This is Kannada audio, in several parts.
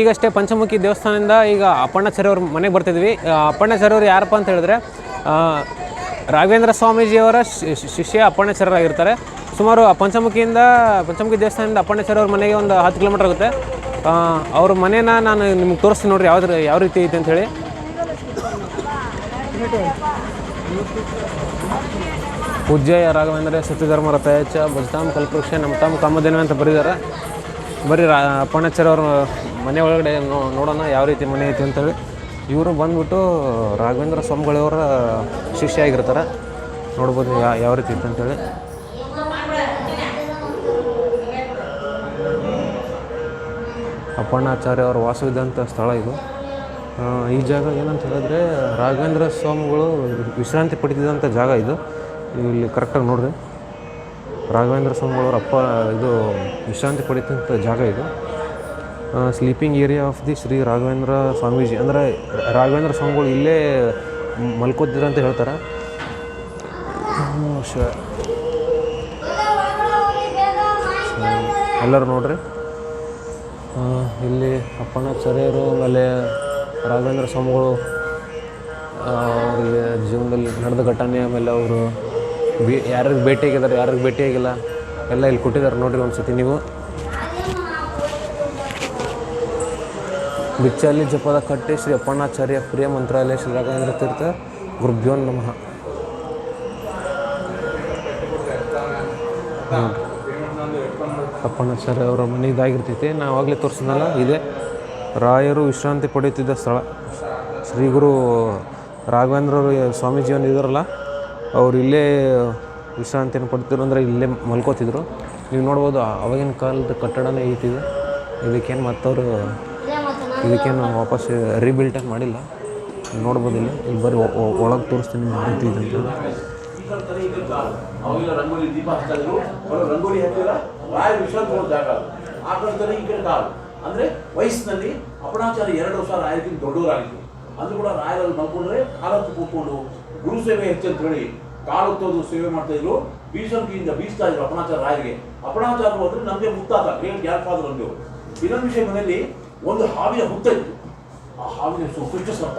ಈಗಷ್ಟೇ ಪಂಚಮುಖಿ ದೇವಸ್ಥಾನದಿಂದ ಈಗ ಅಪ್ಪಣ್ಣಾಚಾರ್ಯವ್ರ ಮನೆಗೆ ಬರ್ತಿದ್ವಿ. ಅಪ್ಪಣ್ಣಾಚಾರ್ಯವ್ರು ಯಾರಪ್ಪ ಅಂತ ಹೇಳಿದ್ರೆ ರಾಘವೇಂದ್ರ ಸ್ವಾಮೀಜಿಯವರ ಶಿಷ್ಯ ಅಪ್ಪಣ್ಣಾಚಾರ್ಯರಾಗಿರ್ತಾರೆ. ಸುಮಾರು ಪಂಚಮುಖಿಯಿಂದ, ಪಂಚಮುಖಿ ದೇವಸ್ಥಾನದಿಂದ ಅಪ್ಪಣ್ಣಾಚಾರ್ಯವ್ರ ಮನೆಗೆ ಒಂದು ಹತ್ತು ಕಿಲೋಮೀಟರ್ ಆಗುತ್ತೆ. ಅವ್ರ ಮನೇನ ನಾನು ನಿಮ್ಗೆ ತೋರಿಸ್ತೀನಿ ನೋಡ್ರಿ ಯಾವ್ದು ಯಾವ ರೀತಿ ಐತೆ ಅಂತ ಹೇಳಿ. ಪೂಜ್ಯ ರಾಘವೇಂದ್ರ ಸತ್ಯಧರ್ಮ ರಥಯಚ ಭಜತಾಮ್ ಕಲ್ಪವೃಕ್ಷ ನಮತಾಂ ಕಾಮಧೇನು ಅಂತ ಬರೀದಾರೆ. ಬರೀ ರಾ, ಅಪ್ಪಣ್ಣಾಚಾರ್ಯ ಅವ್ರ ಮನೆ ಒಳಗಡೆ ನೋ- ನೋಡೋಣ ಯಾವ ರೀತಿ ಮನೆ ಐತಿ ಅಂತೇಳಿ. ಇವರು ಬಂದ್ಬಿಟ್ಟು ರಾಘವೇಂದ್ರ ಸ್ವಾಮಿಗಳವರ ಶಿಷ್ಯ ಆಗಿರ್ತಾರೆ. ನೋಡ್ಬೋದು ಯಾ, ಯಾವ ರೀತಿ ಇತ್ತು ಅಂತೇಳಿ. ಅಪ್ಪಣ್ಣಾಚಾರ್ಯ ಅವರು ವಾಸವಿದ್ದಂಥ ಸ್ಥಳ ಇದು. ಈ ಜಾಗ ಏನಂತ ಹೇಳಿದ್ರೆ ರಾಘವೇಂದ್ರ ಸ್ವಾಮಿಗಳು ವಿಶ್ರಾಂತಿ ಪಡೆದಿದ್ದಂಥ ಜಾಗ ಇದು. ಇಲ್ಲಿ ಕರೆಕ್ಟಾಗಿ ನೋಡಿದೆ ರಾಘವೇಂದ್ರ ಸ್ವಾಮಿಗಳವ್ರ ಅಪ್ಪ ಇದು ವಿಶ್ರಾಂತಿ ಪಡೀತಂಥ ಜಾಗ ಇದು. Sleeping area of the Shri Raghavendra Swamiji ಅಂದರೆ ರಾಘವೇಂದ್ರ ಸ್ವಾಮಿಗಳು ಇಲ್ಲೇ ಮಲ್ಕೋತಿದ್ರು ಅಂತ ಹೇಳ್ತಾರೆ? ಎಲ್ಲರೂ ನೋಡ್ರಿ. ಇಲ್ಲಿ ಅಪ್ಪಣ್ಣ ಚರ್ಯರು ಆಮೇಲೆ ರಾಘವೇಂದ್ರ ಸ್ವಾಮಿಗಳು ಅವರಿಗೆ ಜೀವನದಲ್ಲಿ ನಡೆದ ಘಟನೆ ಆಮೇಲೆ ಅವರು ಬಿ ಯಾರಿಗೆ ಭೇಟಿಯಾಗಿದ್ದಾರೆ ಯಾರಿಗೆ ಭೇಟಿಯಾಗಿಲ್ಲ ಎಲ್ಲ ಇಲ್ಲಿ ಕೊಟ್ಟಿದ್ದಾರೆ ನೋಡಿರಿ ಒಂದು ಸತಿ ನೀವು. ಬಿಚ್ಚಲ್ಲಿ ಜಪದ ಕಟ್ಟೆ ಶ್ರೀ ಅಪ್ಪಣ್ಣಾಚಾರ್ಯ ಪ್ರಿಯ ಮಂತ್ರಾಲಯ ಶ್ರೀ ರಾಘವೇಂದ್ರ ತೀರ್ಥ ಗುರುಭ್ಯೋ ನಮಃ. ಅಪ್ಪಣ್ಣಾಚಾರ್ಯ ಅವರ ಮನೆ ಇದಾಗಿರ್ತೈತಿ. ನಾವು ಆಗಲೇ ತೋರಿಸಿದ್ನಲ್ಲ, ಇದೆ. ರಾಯರು ವಿಶ್ರಾಂತಿ ಪಡೆಯುತ್ತಿದ್ದ ಸ್ಥಳ. ಶ್ರೀ ಗುರು ರಾಘವೇಂದ್ರರು ಸ್ವಾಮೀಜಿ ಒಂದು ಇದಾರಲ್ಲ ಅವ್ರು ಇಲ್ಲೇ ವಿಶ್ರಾಂತಿಯನ್ನು ಪಡ್ತಿದ್ರು ಅಂದರೆ ಇಲ್ಲೇ ಮಲ್ಕೋತಿದ್ರು. ನೀವು ನೋಡ್ಬೋದು ಆವಾಗಿನ ಕಾಲದ ಕಟ್ಟಡನೇ ಐತಿದೆ ಇದಕ್ಕೇನು ಮತ್ತವರು ಇದಕ್ಕೇನು ವಾಪಸ್ ರೀಬಿಲ್ಟ್ ಏನು ಮಾಡಿಲ್ಲ. ನೋಡ್ಬೋದು ಇಲ್ಲಿ ಇಲ್ಲಿ ಬರೀ ಒಳಗೆ ತೋರಿಸ್ತೀನಿ ಮಾಹಿತಿ ಇದೆ ಅಂತ ರಂಗೋಲಿ ದೀಪ ರಂಗೋಲಿ ಅದು ಆ ಕಡೆ ಈ ಕಡೆ ಕಾಲು ಅಂದ್ರೆ ವಯಸ್ಸಿನಲ್ಲಿ ಅಪಣಾಚಾರ್ಯ ಎರಡು ವರ್ಷ ರಾಯರಿಗಿಂತ ದೊಡ್ಡವರಾಗಿತ್ತು ಅಂದ್ರೂ ಕೂಡ ರಾಯರಲ್ಲಿ ಮಲ್ಕೊಂಡ್ರೆ ಕಾಲತ್ತು ಕೂತ್ಕೊಂಡು ಗುರು ಸೇವೆ ಹೆಚ್ಚಂತ ಹೇಳಿ ಕಾಲತ್ತೋದು ಸೇವೆ ಮಾಡ್ತಾ ಇದ್ರು ಬೀಸಂಕಿಯಿಂದ ಬೀಸ್ತಾ ಇದ್ರು ಅಪಣಾಚಾರ ರಾಯರಿಗೆ. ಅಪಣಾಚಾರ ಹೋದ್ರೆ ನಮಗೆ ಮುತ್ತಾತ ಗ್ರೇಟ್ ಗ್ಯಾರ್ ಫಾದರ್ ಅಂದ್ರು. ಇನ್ನೊಂದು ವಿಷಯ ಮನೆಯಲ್ಲಿ ಒಂದು ಹಾವಿನ ಹುತ್ತ ಇತ್ತು. ಆ ಹಾವಿನ ಕೃಷ್ಣ ಸರ್ಪ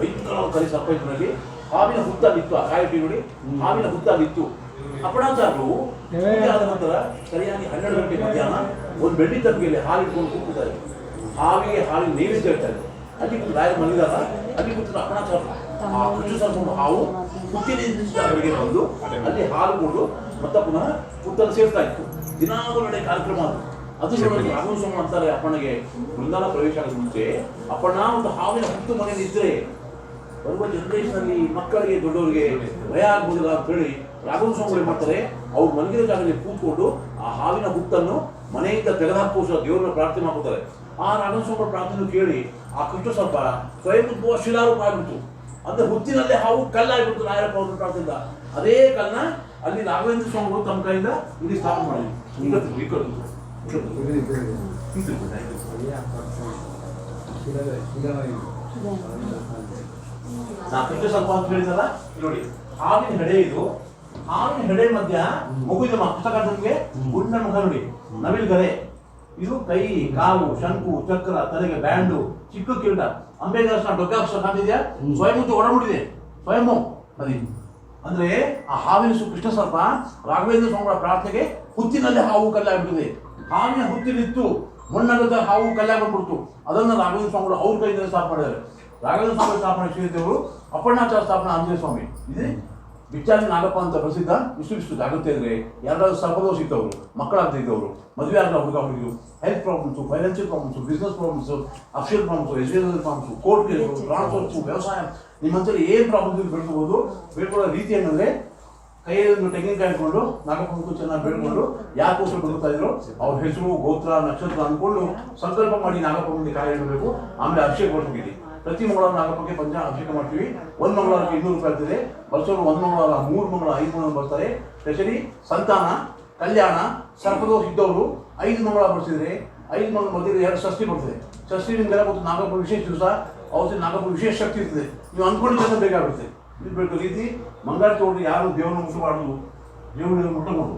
ಐದು ಕರಿ ಸರ್ಪ ಇದ್ರಲ್ಲಿ ಹಾವಿನ ಹುತ್ತಲ್ಲಿತ್ತು ಆ ಕಾಯಿ ನೋಡಿ. ಹಾವಿನ ಹುತ್ತ ಪೂಜೆ ಆದ ನಂತರ ಸರಿಯಾಗಿ ಹನ್ನೆರಡು ಗಂಟೆ ಮಧ್ಯಾಹ್ನ ಒಂದು ಬೆಳ್ಳಿ ತಪ್ಪಿಗೆಯಲ್ಲಿ ಹಾಲು ಇಟ್ಕೊಂಡು ಹಾವಿಗೆ ಹಾಲಿನ ನೈವೇದ್ಯ ಹೇಳ್ತಾರೆ ಅಲ್ಲಿ ಕೂತು ರಾಯರು ಮಲಗಿದಾಗ ಅಲ್ಲಿ ಕೂತು ಅಪಣಾಚಾರ ಆ ಸರ್ಪ ಹಾವು ಹುಟ್ಟಿನಿಂದ ಅವರಿಗೆ ಬಂದು ಅಲ್ಲಿ ಹಾಲು ಕೊಡು ಮತ್ತೆ ಪುನಃ ಹುತ್ತನ್ನು ಸೇರ್ತಾ ಇತ್ತು. ದಿನಾಲೂ ನಡೆಯ ಕಾರ್ಯಕ್ರಮ ಅದು. ಅದು ನೋಡಿ ರಾಘವ ಸ್ವಾಮಿ ಅಂತಾರೆ ಅಪ್ಪನಿಗೆ. ಬೃಂದಾನ ಪ್ರವೇಶ ಆಗೋದು ಮುಂಚೆ. ಅಪ್ಪಣ್ಣ ಒಂದು ಹಾವಿನ ಹತ್ತು ಮನೆಯಲ್ಲಿದ್ದರೆ ಬರುವ ಜನರೇಷನಲ್ಲಿ ಮಕ್ಕಳಿಗೆ ದೊಡ್ಡವರಿಗೆ ಭಯ ಆಗ್ಬೋದಿಲ್ಲ ಅಂತ ಹೇಳಿ ಏನ್ ಮಾಡ್ತಾರೆ? ಅವ್ರು ಮಲಗಿದ ಜಾಗದಲ್ಲಿ ಕೂತ್ಕೊಂಡು ಆ ಹಾವಿನ ಹುತ್ತನ್ನು ಮನೆಯಿಂದ ತೆಗೆದುಹಾಕುವ ದೇವರನ್ನ ಪ್ರಾರ್ಥನೆ ಮಾಡ್ತಾರೆ ಆ ರಾಘವ ಸ್ವಾಮಿಗಳ ಪ್ರಾರ್ಥನೆ ಕೇಳಿ ಆ ಕೃಷ್ಣ ಸ್ವಲ್ಪ ಸ್ವಯಂ ಉದ್ಭವ ಶಿಲಾರೂಪ ಆಗ್ಬಿಡ್ತು. ಅಂದ್ರೆ ಹುತ್ತಿನಲ್ಲೇ ಹಾವು ಕಲ್ಲಾಗಿಬಿಡ್ತು ರಾಯರಪ್ಪ ಅವ್ರ ಪ್ರಾರ್ಥನೆಯಿಂದ. ಅದೇ ಕಲ್ಲನ್ನ ಅಲ್ಲಿ ರಾಘವೇಂದ್ರ ಸ್ವಾಮಿಗಳು ತಮ್ಮ ಕೈಯಿಂದ ಇಲ್ಲಿ ಸ್ಥಾಪನೆ ಮಾಡಿದ್ರು. ನಾ ಕೃಷ್ಣ ಸ್ವಲ್ಪ ಅಂತ ಹೇಳಿದಲ್ಲ ನೋಡಿ ಹಾವಿನ ಹೆಡೆ ಇದು. ಹಾವಿನ ಹೆಡೆ ಮಧ್ಯ ಮಗು ಇದೆ ಮಾ- ಪುಸ್ತಕ ನಿಮಗೆ ಗುಂಡ ಮುಖ ನೋಡಿ. ನವಿಲ್ ಗರೆ ಇದು ಕೈ ಕಾಲು ಶಂಕು ಚಕ್ರ ತಲೆಗೆ ಬ್ಯಾಂಡು ಚಿಕ್ಕ ಕಿರೀಟ. ಅಂಬೇಗಾಸ ಡೊಗ್ಗಾಕ್ಷ ಕಾಣ್ತಿದ್ಯಾ? ಸ್ವಯಂ ಒಡಮುಡಿದೆ ಸ್ವಯಂ ಅದಿ ಅಂದ್ರೆ ಆ ಹಾವಿನ ಸು ಕೃಷ್ಣ ಸರ್ಪ ರಾಘವೇಂದ್ರ ಸ್ವಾಮಿಗಳ ಪ್ರಾರ್ಥನೆಗೆ ಹುತ್ತಿನಲ್ಲಿ ಹಾವು ಕಲ್ಲಾಗ್ಬಿಟ್ಟಿದೆ. ಹಾವಿನ ಹುತ್ತಿಲಿತ್ತು ಮಣ್ಣಗದ ಹಾವು ಕಲ್ಲಾಗ್ಬಿಡ್ತು ಅದನ್ನ ರಾಘವೇಂದ್ರ ಸ್ವಾಮಿಗಳು ಅವ್ರ ಕೈಯಿಂದ ಸ್ಥಾಪನೆ ಮಾಡಿದ್ದಾರೆ. ರಾಘವೇಂದ್ರ ಸ್ವಾಮಿ ಸ್ಥಾಪನೆ ಶ್ರೀದೇವರು ಅಪ್ಪಣ್ಣಾಚಾರ ಸ್ಥಾಪನೆ ಆಂಜನೇಯ ಸ್ವಾಮಿ ಇದೆ ಬಿಚ್ಚಾಲಿ ನಾಗಪ್ಪ ಅಂತ ಪ್ರಸಿದ್ಧ ಇಷ್ಟು ಇಷ್ಟು ಜಾಗೃತಿ ಅಂದ್ರೆ ಯಾರಾದ್ರೂ ಸರ್ಪದೋಷ ಸಿಗ್ತವ್ರು ಮಕ್ಕಳಾಗ್ತಾ ಇದ್ದವರು ಮದುವೆ ಆಗಲ್ಲ ಹುಡುಗ ಹುಡುಗಿರು health problems financial problems business problems official problems education problems court case transfers ವ್ಯವಸಾಯ ನಿಮ್ಮಂತಲ್ಲಿ ಏನು ಪ್ರಾಬ್ಲಮ್ ಬೇಡ್ಕೋಬೋದು. ಬೇಡ್ಕೊಳ್ಳೋ ರೀತಿ ಏನಂದ್ರೆ ಕೈಯಲ್ಲಿ ತೆಂಗಿನಕಾಯಿ ಇಟ್ಕೊಂಡು ಚೆನ್ನಾಗಿ ಬೆಳ್ಕೊಂಡು ಯಾಕೋಸ್ಕರ ಬದುಕ್ತಾ ಇದ್ರು, ಅವ್ರ ಹೆಸರು, ಗೋತ್ರ, ನಕ್ಷತ್ರ ಅಂದ್ಕೊಂಡು ಸಂಕಲ್ಪ ಮಾಡಿ ನಾಗಪ್ಪ ಮುಂದೆ ಕಾಯಿ ಇಡಬೇಕು. ಆಮೇಲೆ ಅಭಿಷೇಕ ಮಾಡ್ಬೇಕಿದೆ ಪ್ರತಿ ಮಂಗಳವಾರ ನಾಗಪ್ಪಗೆ ಪಂಚ ಅಭಿಷೇಕ ಮಾಡ್ತೀವಿ. ಒಂದು ಮಂಗಳವಾರಕ್ಕೆ ಇನ್ನೂರು ರೂಪಾಯಿ ಆಗ್ತದೆ. ವರ್ಷವರು ಒಂದು ಮಂಗಳವಾರ, ಮೂರು ಮಂಗಳ ಐದು ಮಂಗಳ ಬರ್ತಾರೆ. ಸ್ಪೆಷಲಿ ಸಂತಾನ, ಕಲ್ಯಾಣ, ಸರ್ಪದೋಷ ಇದ್ದವರು ಐದು ಮಂಗಳ ಬರ್ಸಿದ್ರೆ ಐದು ಮಂಗಳ ಬರ್ತಿದ್ರೆ ಎರಡು ಷಷ್ಠಿ ಬರ್ತದೆ. ಷಷ್ಠಿ ಗೊತ್ತು ನಾಗಪ್ಪ ವಿಶೇಷ ದಿವಸ ಅವತ್ತು ನಾಗಪ್ಪ ವಿಶೇಷ ಶಕ್ತಿ ಇರ್ತದೆ. ನೀವು ಅನ್ಕೊಂಡಿದ್ದ ಬೇಕಾಗುತ್ತೆ. ರೀತಿ ಮಂಗಳಾರತಿ ಹೊರಡಿ ಯಾರು ದೇವರನ್ನು ಮುಟ್ಟು ಮಾಡುದು ದೇವರನ್ನು ಮುಟ್ಟಬಹುದು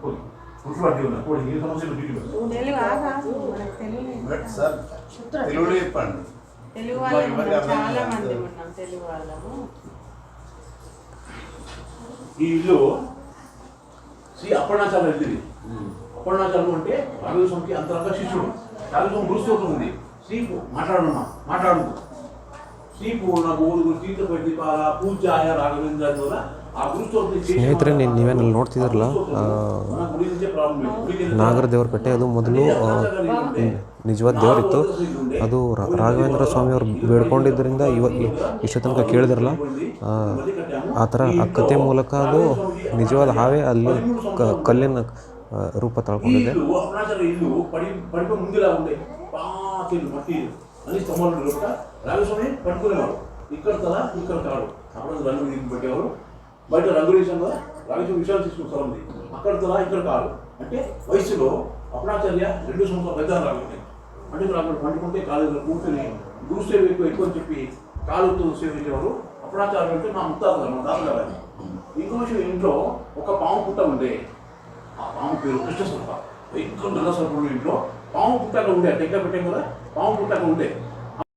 ಹೋಗಿ పురుషులు అడ్డు ఉన్నారు ఇప్పుడు ఈ సమస్యలు డ్యూటీ తెలుగు ఆ కాదు మనకు తెలుగు సార్ తెలుగులో చెప్పండి తెలుగు వాళ్ళం ఉన్నాం చాలా మంది ఉన్నాం తెలుగు వాళ్ళము ఈ ఇల్లు శ్రీ అప్పర్ణాచార్య ఇల్లు అప్పర్ణాచార్యం అంటే రాఘవేశ్వరంకి అంతరంగ శిష్యుడు రాఘవేశ్వరం గురుస్తోత్రం ఉంది శ్రీ మాట్లాడమ్మా మాట్లాడు ಸ್ನೇಹಿತರೆ ನೀನು ನೀವೇನಲ್ಲಿ ನೋಡ್ತಿದ್ದಾರಲ್ಲ ನಾಗರ ದೇವ್ರ ಕಟ್ಟೆ ಅದು ಮೊದಲು ನಿಜವಾದ ದೇವರಿತ್ತು. ಅದು ರಾಘವೇಂದ್ರ ಸ್ವಾಮಿಯವರು ಬೇಡ್ಕೊಂಡಿದ್ದರಿಂದ ಇವ ಇಷ್ಟು ತನಕ ಕೇಳಿದ್ರಲ್ಲ. ಆ ಥರ ಆ ಕತೆ ಮೂಲಕ ಅದು ನಿಜವಾದ ಹಾವೇ ಅಲ್ಲಿ ಕಲ್ಲಿನ ರೂಪ ತಳ್ಕೊಂಡಿದೆ. అని తమ్ముడు లోపల రామస్వామి పట్టుకునేవాడు. ఇక్కడ తల ఇక్కడ కాడు అప్పుడు రంగు దీన్ని పెట్టేవారు బయట రంగు వేసాను కదా విషయాలు తీసుకున్న స్థలం ఉంది. అక్కడ తల ఇక్కడ కాడు అంటే వయసులో అప్పుడాచార్య రెండు సంవత్సరాలు పెద్ద రాకుంటే అంటే. అక్కడ పండుకుంటే కాలేజీలో కూర్చొని గురుసేవ ఎక్కువ ఎక్కువ అని చెప్పి కాలుతో సేవించేవారు. అప్పుడాచార్యులు అంటే మా ముత్తాతలు మా దాతగారు ఇంకో విషయం ఇంట్లో ఒక పాము పుట్ట ఉండే. ఆ పాము పేరు కృష్ణ స్వరూప ఎక్కువ నల్ల నరస్వరూపుడు ఇంట్లో పాము పుట్టలో ఉండే. టెక్క పెట్టాం కదా Vamos pro pergunta.